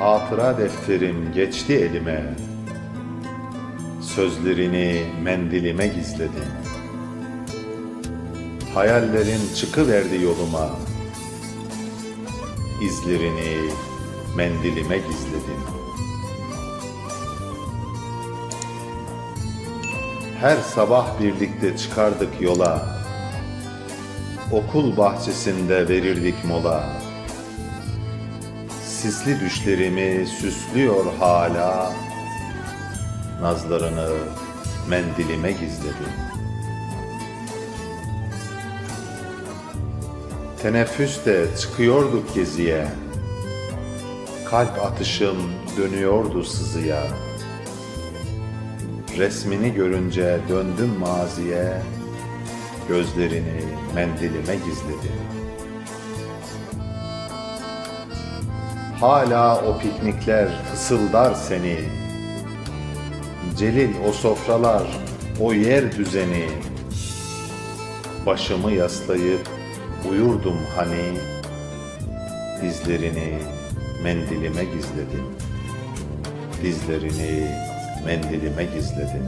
Hatıra defterim geçti elime. Sözlerini mendilime gizledim. Hayallerin çıkıverdi yoluma. İzlerini mendilime gizledim. Her sabah birlikte çıkardık yola. Okul bahçesinde verirdik mola Sisli düşlerimi süslüyor hala. Nazlarını mendilime gizledim. Teneffüste çıkıyorduk geziye. Kalp atışım dönüyordu sızıya. Resmini görünce döndüm maziye. Gözlerini mendilime gizledim Hala o piknikler fısıldar seni. Celil o sofralar, o yer düzeni. Başımı yaslayıp uyurdum hani. Dizlerini mendilime gizledim Dizlerini mendilime gizledim